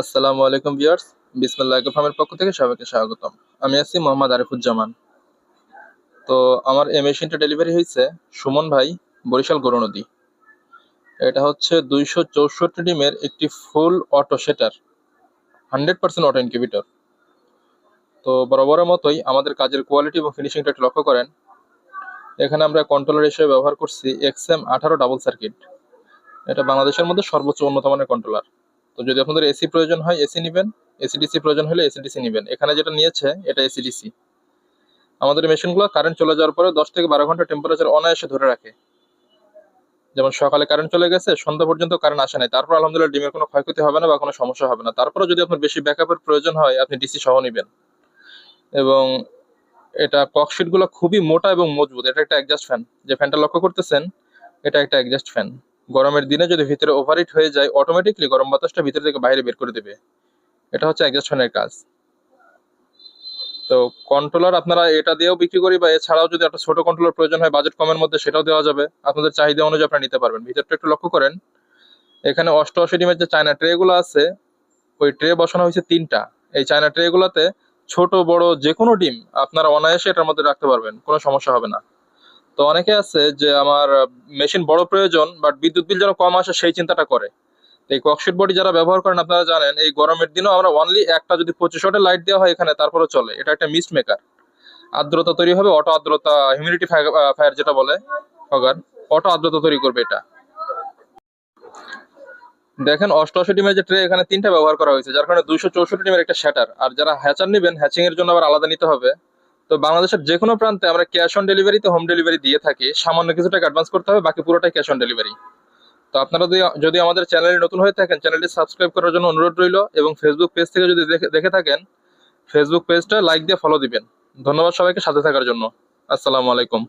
আসসালামু আলাইকুম ভিউয়ার্স বিসমিল্লাহ ফার্মের পক্ষ থেকে সবাইকে স্বাগতম। আমি আছি মোহাম্মদ আরিফুজ্জামান। তো আমার এই মেশিনটা ডেলিভারি হয়েছে সুমন ভাই, বরিশাল গরু নদী। এটা হচ্ছে দুইশো চৌষট্টি ডিমের একটি full auto setter, hundred percent auto incubator. তো বরাবরের মতোই আমাদের কাজের কোয়ালিটি এবং ফিনিশিংটা একটু লক্ষ্য করেন। এখানে আমরা কন্ট্রোলার হিসেবে ব্যবহার করছি এক্সএম আঠারো ডাবল সার্কিট এটা বাংলাদেশের মধ্যে সর্বোচ্চ উন্নত মানের কন্ট্রোলার তো যদি আপনাদের এসি প্রয়োজন হয় এসি নেবেন। এসিডিসি প্রয়োজন হলে এসিডিসি নেবেন। এখানে যেটা নিয়েছে, এটা এসিডিসি আমাদের মেশিনগুলো কারেন্ট চলে যাওয়ার পরে দশ থেকে বারো ঘণ্টা টেম্পারেচার অনায়াসে ধরে রাখে। যেমন সকালে কারেন্ট চলে গেছে, সন্ধ্যা পর্যন্ত কারেন্ট আসে নাই। তারপর আলহামদুলিল্লাহ ডিমের কোনো ক্ষয়ক্ষতি হবে না বা কোনো সমস্যা হবে না। তারপরে যদি আপনার বেশি ব্যাকআপের প্রয়োজন হয়, আপনি ডিসি সহ নেবেন। এবং এটা ককশিটগুলো খুবই মোটা এবং মজবুত। এটা একটা অ্যাডজাস্ট ফ্যান যে ফ্যানটা লক্ষ্য করতেছেন, এটা একটা অ্যাডজাস্ট ফ্যান গরমের দিনে যদি ভিতরে ওভারহিট হয়ে যায় অটোমেটিকলি গরম বাতাসটা ভিতর থেকে বাইরে বের করে দেবে। এটা হচ্ছে অ্যাডজাস্ট ফ্যানের কাজ। তো কন্ট্রোলার আপনারা এটা দিয়েও বিক্রি করি বা এছাড়াও যদি একটা ছোট কন্ট্রোলার প্রয়োজন হয় বাজেট কমের মধ্যে সেটাও দেওয়া যাবে। আপনাদের চাহিদা অনুযায়ী আপনারা নিতে পারবেন। ভিতরটা একটু লক্ষ্য করেন। এখানে অষ্টআশি ডিমের যে চায়না ট্রে গুলো আছে, ওই ট্রে বসানো হয়েছে তিনটা। এই চায়না ট্রে গুলোতে ছোট, বড় যে কোনো ডিম আপনারা অনায়াসে এটার মধ্যে রাখতে পারবেন। কোনো সমস্যা হবে না। তো অনেকে আছে যে আমার মেশিন বড় প্রয়োজন বাট বিদ্যুৎ বিল যেন কম আসে সেই চিন্তাটা করে। এই ককশিট বডি যারা ব্যবহার করেন, আপনারা জানেন, এই গরমের দিনেও আমরা অনলি একটা যদি পঁচিশ ওয়াটের লাইট দেওয়া হয় এখানে তারপরে চলে। এটা একটা মিস্ট মেকার আর্দ্রতা তৈরি হবে অটো আর্দ্রতা হিউমিডিটি ফায়ার যেটা বলে ফগার অটো আর্দ্রতা তৈরি করবে এটা। দেখেন, অষ্টআশি ডিমের যে ট্রে এখানে তিনটা ব্যবহার করা হয়েছে, যার কারণে দুইশো চৌষট্টি ডিমের একটা শ্যাটার আর যারা হ্যাচার নেবেন হ্যাচিং এর জন্য আবার আলাদা নিতে হবে। তো বাংলাদেশের যে কোনো প্রান্তে আমরা ক্যাশ অন ডেলিভারি তো হোম ডেলিভারি দিয়ে থাকি, সামান্য কিছু টাকা অ্যাডভান্স করতে হবে, বাকি পুরোটাই ক্যাশ অন ডেলিভারি তো আপনারা যদি আমাদের চ্যানেলে নতুন হয়ে থাকেন চ্যানেলটি সাবস্ক্রাইব করার জন্য অনুরোধ রইল এবং ফেসবুক পেজ থেকে যদি দেখে থাকেন ফেসবুক পেজটা লাইক দিয়ে ফলো দিবেন। ধন্যবাদ সবাইকে, সাথে থাকার জন্য। আসসালামু আলাইকুম।